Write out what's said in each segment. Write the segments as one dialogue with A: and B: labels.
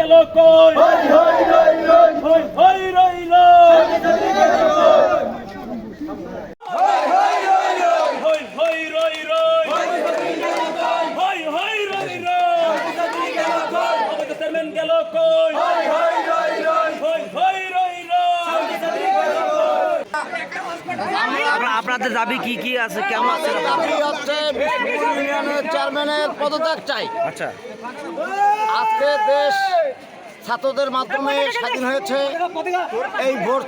A: গেল কই হই হই হই হই হই গেল কই? হই হই রই রই। হই হই রই রই।
B: আপনাদের দাবি কি কি আছে কেমন আছে?
C: আমাদের দাবি হচ্ছে ইউনিয়নের চেয়ারম্যানের পদত্যাগ চাই।
B: আচ্ছা।
C: আজকে দেশ ছাত্রদের মাধ্যমে স্বাধীন হয়েছে। এই ভোট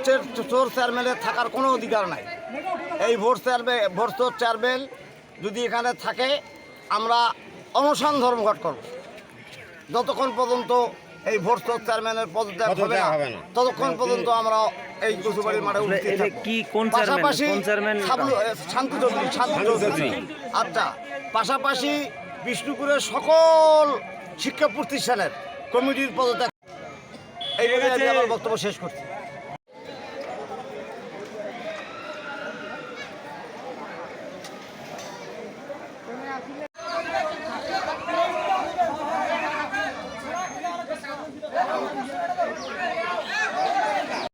C: চোর চেয়ারম্যানের থাকার কোনো অধিকার নাই। এই ভোট চেয়ারম্যান ভোট চোর চেয়ারম্যান যদি এখানে থাকে আমরা অনশন ধর্মঘট করব। যতক্ষণ পর্যন্ত এই ভোট চেয়ারম্যানের পদত্যাগ হবে না ততক্ষণ পর্যন্ত আমরা এই কচুবাড়ির মাঠে উপস্থিত
B: কি কোন
C: পাশাপাশি শান্তু চৌধুরী শান্তু চৌধুরী। আচ্ছা পাশাপাশি বিষ্ণুপুরের সকল শিক্ষা প্রতিষ্ঠানের কমিটির পদত্যাগ। এই আমার বক্তব্য শেষ করছি।